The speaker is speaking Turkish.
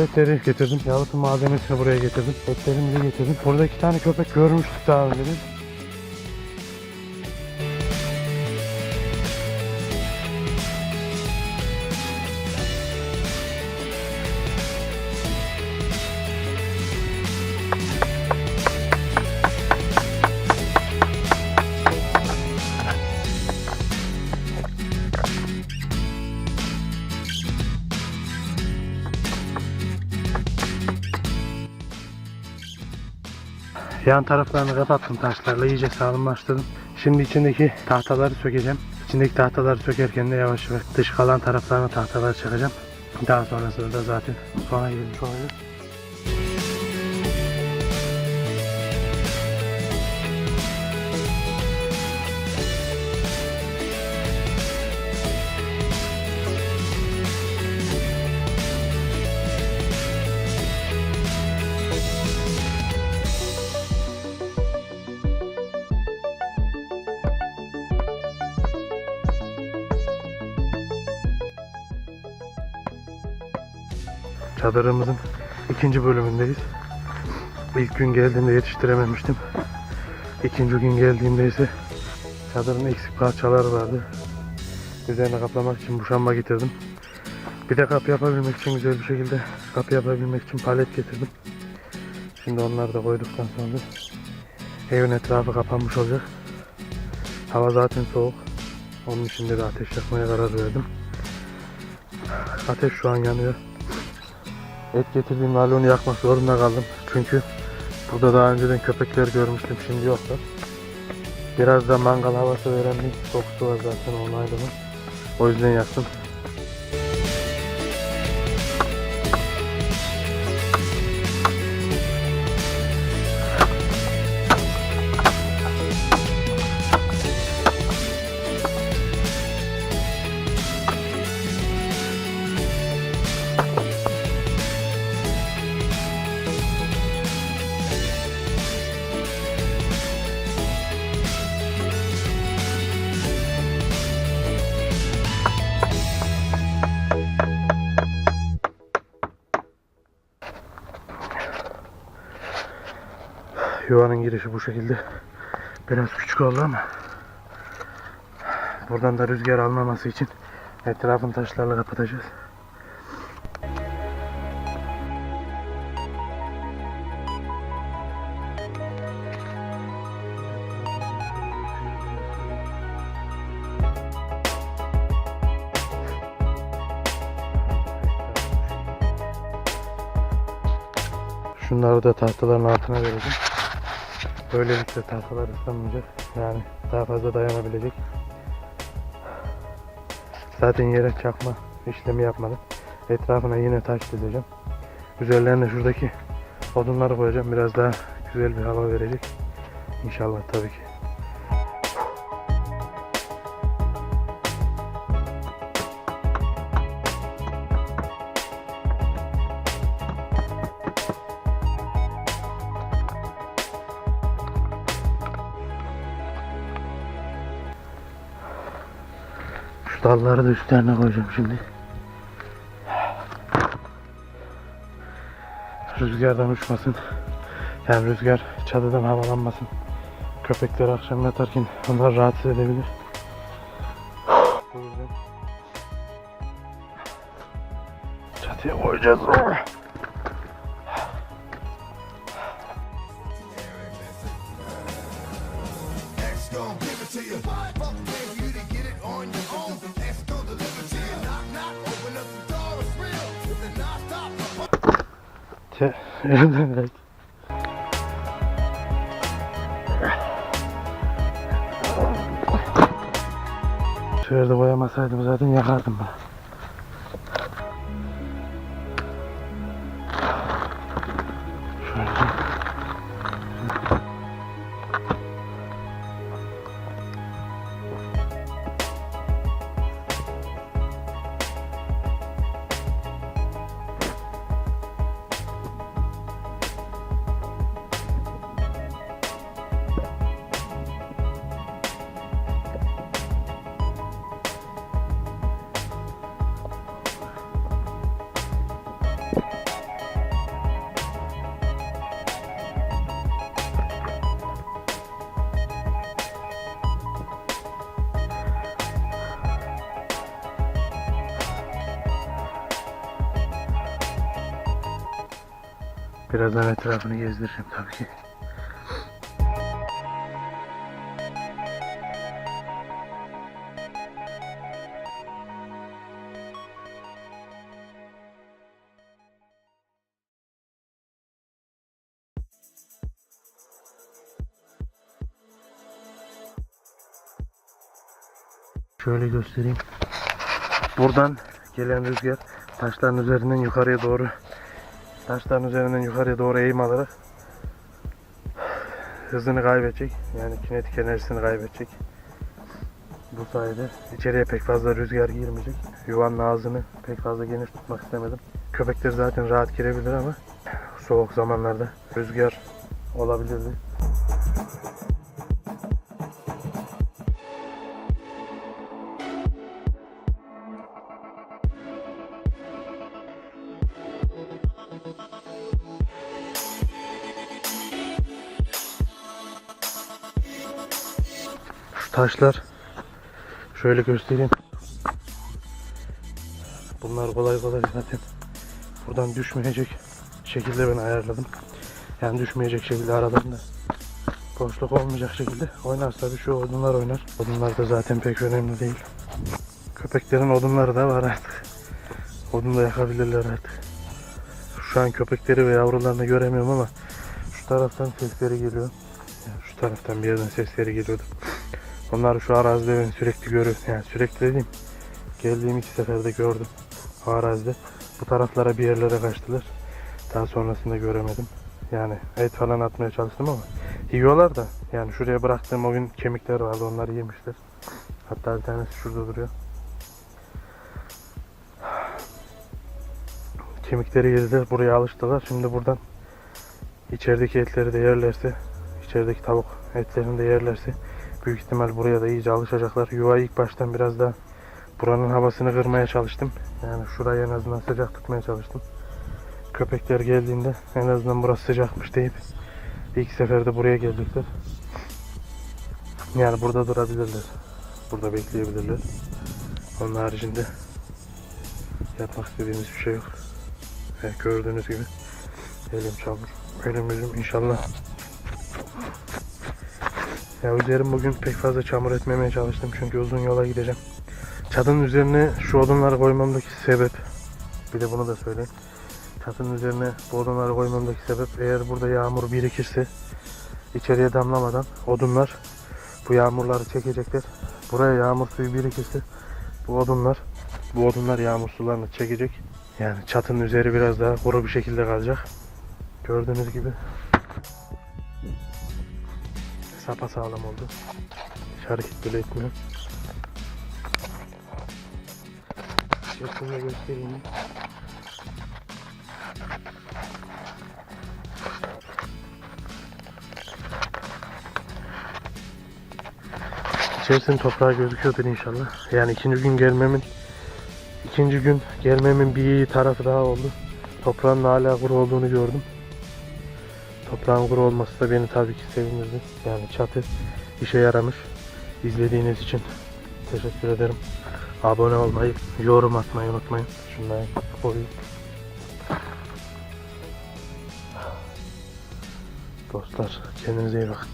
Etleri getirdim. Yalıtım malzemesini buraya getirdim. Etlerimizi getirdim. Burada iki tane köpek görmüştük daha önce. Yan taraflarını kapattım taşlarla iyice sağlamlaştırdım. Şimdi içindeki tahtaları sökeceğim. İçindeki tahtaları sökerken de yavaş yavaş dış kalan taraflarına tahtalar çakacağım. Daha sonrasında da zaten sona gelmiş. Çadırımızın ikinci bölümündeyiz. İlk gün geldiğimde yetiştirememiştim. İkinci gün geldiğimde ise çadırın eksik parçaları vardı. Üzerine kaplamak için muşamba getirdim. Bir de kapı yapabilmek için güzel bir şekilde kapı yapabilmek için palet getirdim. Şimdi onları da koyduktan sonra evin etrafı kapanmış olacak. Hava zaten soğuk. Onun için de ateş yakmaya karar verdim. Ateş şu an yanıyor. Et getirdiğim halde onu yakmak zorunda kaldım. Çünkü burada daha önceden köpekler görmüştüm şimdi yoklar. Biraz da mangal havası veren bir kokusu var zaten onun ayrımı. O yüzden yaktım. Yuvanın girişi bu şekilde. Biraz küçük oldu ama buradan da rüzgar almaması için etrafını taşlarla kapatacağız. Şunları da tahtaların altına vereceğim. Böylelikle tahtalar ıslanmayacak. Yani daha fazla dayanabilecek. Zaten yere çakma işlemi yapmadım. Etrafına yine taş dizeceğim. Üzerlerine şuradaki odunları koyacağım. Biraz daha güzel bir hava verecek. İnşallah tabii ki. Şu dalları da üstlerine koyacağım şimdi. Rüzgardan uçmasın. Yani rüzgar çatıdan havalanmasın. Köpekler akşam yatarken onlar rahatsız edebilir. O Çatıya koyacağız. Te- Elimden kaç. Şöyle boyamasaydım zaten yakardım ben. Birazdan etrafını gezdireceğim tabii ki. Şöyle göstereyim. Buradan gelen rüzgar taşların üzerinden yukarıya doğru taşların üzerinden yukarıya doğru eğim alarak hızını kaybedecek. Yani kinetik enerjisini kaybedecek. Bu sayede içeriye pek fazla rüzgar girmeyecek. Yuvanın ağzını pek fazla geniş tutmak istemedim. Köpekler zaten rahat girebilir ama soğuk zamanlarda rüzgar olabilirdi. Taşlar şöyle göstereyim. Bunlar kolay kolay zaten buradan düşmeyecek şekilde ben ayarladım. Yani düşmeyecek şekilde aralarında boşluk olmayacak şekilde oynarsa tabii şu odunlar oynar. Odunlar da zaten pek önemli değil. Köpeklerin odunları da var artık. Odun da yakabilirler artık. Şu an köpekleri ve yavrularını göremiyorum ama şu taraftan sesleri geliyor. Yani şu taraftan bir yerden sesleri geliyordu. Onları şu arazide ben sürekli görüyorum. Yani sürekli dediğim geldiğim iki seferde gördüm. O arazide. Bu taraflara bir yerlere kaçtılar. Daha sonrasında göremedim. Yani et falan atmaya çalıştım ama yiyorlar da yani şuraya bıraktığım o gün kemikler vardı onları yemişler. Hatta bir tanesi şurada duruyor. Kemikleri yediler buraya alıştılar. Şimdi buradan içerideki etleri de yerlerse içerideki tavuk etlerini de yerlerse büyük ihtimal buraya da iyice alışacaklar. Yuva ilk baştan biraz daha buranın havasını kırmaya çalıştım. Yani şurayı en azından sıcak tutmaya çalıştım. Köpekler geldiğinde en azından burası sıcakmış deyip ilk seferde buraya gelecekler. Yani burada durabilirler. Burada bekleyebilirler. Onun haricinde yapmak istediğimiz bir şey yok. Evet, gördüğünüz gibi elim çamur. Elim yüzüm inşallah ya üzerim bugün pek fazla çamur etmemeye çalıştım çünkü uzun yola gideceğim. Çatının üzerine şu odunları koymamdaki sebep, bir de bunu da söyleyeyim. Çatının üzerine bu odunları koymamdaki sebep eğer burada yağmur birikirse içeriye damlamadan odunlar bu yağmurları çekecekler. Buraya yağmur suyu birikirse bu odunlar bu odunlar yağmur sularını çekecek. Yani çatının üzeri biraz daha kuru bir şekilde kalacak. Gördüğünüz gibi sapa sağlam oldu. Hiç hareket bile etmiyor. Yakında göstereyim. İçerisinin toprağı gözüküyordur inşallah. Yani ikinci gün gelmemin ikinci gün gelmemin bir tarafı daha oldu. Toprağın hala kuru olduğunu gördüm. Toprağın kuru olması da beni tabii ki sevindirdi. Yani çatı işe yaramış. İzlediğiniz için teşekkür ederim. Abone olmayı, yorum atmayı unutmayın. Şunları koyayım. Dostlar kendinize iyi bakın.